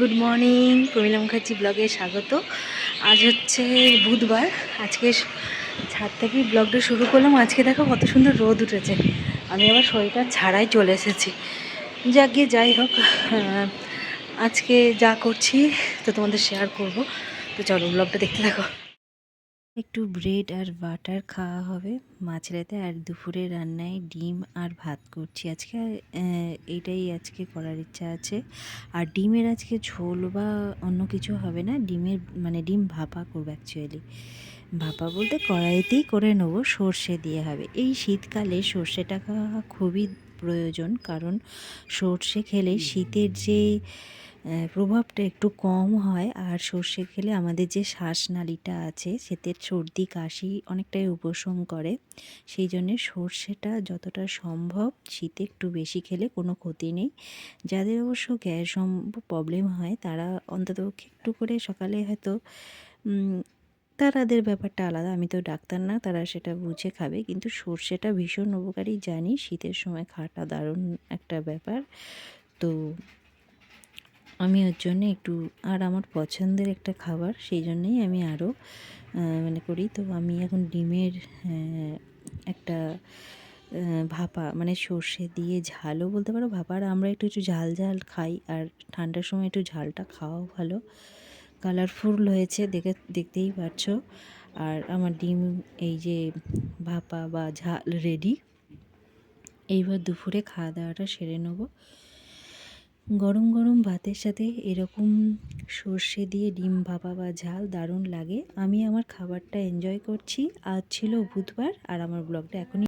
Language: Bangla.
গুড মর্নিং প্রমিলা মুখার্জি ব্লগে স্বাগত। আজ হচ্ছে বুধবার। আজকে ছাদ থেকে ব্লগটা শুরু করলাম। আজকে দেখো কত সুন্দর রোদ উঠেছে। আমি আবার শরীরটা ছাড়াই চলে এসেছি। যা গিয়ে যাই হোক আজকে যা করছি তো তোমাদের শেয়ার করব। তো চলো ব্লগটা দেখতে থাকো। একটু ব্রেড আর বাটার খাওয়া হবে। মাঝরাতে আর দুপুরে রান্নায় ডিম আর ভাত করছি। আজকে আহ, এইটাই আজকে করার ইচ্ছা আছে। আর ডিমের আজকে ঝোল বা অন্য কিছু হবে না। ডিমের মানে ডিম ভাপা করব অ্যাকচুয়ালি ভাপা বলতে কড়াইতেই করে নেব সর্ষে দিয়ে হবে। এই শীতকালে সর্ষেটা খাওয়া খুবই প্রয়োজন। কারণ সর্ষে খেলে শীতের যে প্রভাবটা একটু কম হয়। আর সর্ষে খেলে আমাদের যে শ্বাসনালীটা আছে, সেতে সর্দি, কাশি অনেকটাই উপশম করে। সেই জন্যে সর্ষেটা যতটা সম্ভব শীতে একটু বেশি খেলে কোনো ক্ষতি নেই। যাদের অবশ্য গ্যাস প্রবলেম হয়, তারা অন্তত একটু করে সকালে হয়তো তারাদের ব্যাপারটা আলাদা। আমি তো ডাক্তার না, তারা সেটা বুঝে খাবে। কিন্তু সর্ষেটা ভীষণ উপকারী, জানি শীতের সময় খাটা দারুণ একটা ব্যাপার। তো আমি ওর জন্য একটু, আর আমার পছন্দের একটা খাবার, সেই জন্যই আমি আরও মানে করি। তো আমি এখন ডিমের একটা ভাপা মানে সর্ষে দিয়ে ঝালও বলতে পারো, ভাপা। আর আমরা একটু একটু ঝাল ঝাল খাই। আর ঠান্ডার সময় একটু ঝালটা খাওয়াও ভালো। কালারফুল হয়েছে, দেখে, দেখতেই পাচ্ছো আর আমার ডিম, এই যে ভাপা বা ঝাল রেডি এইবার দুপুরে খাওয়া দাওয়াটা সেরে নেব। গরম গরম ভাতের সাথে এরকম সর্ষে দিয়ে ডিম ভাপা বা ঝাল দারুণ লাগে। আমি আমার খাবারটা এনজয় করছি। আজ ছিল বুধবার আর আমার ব্লগটা এখনই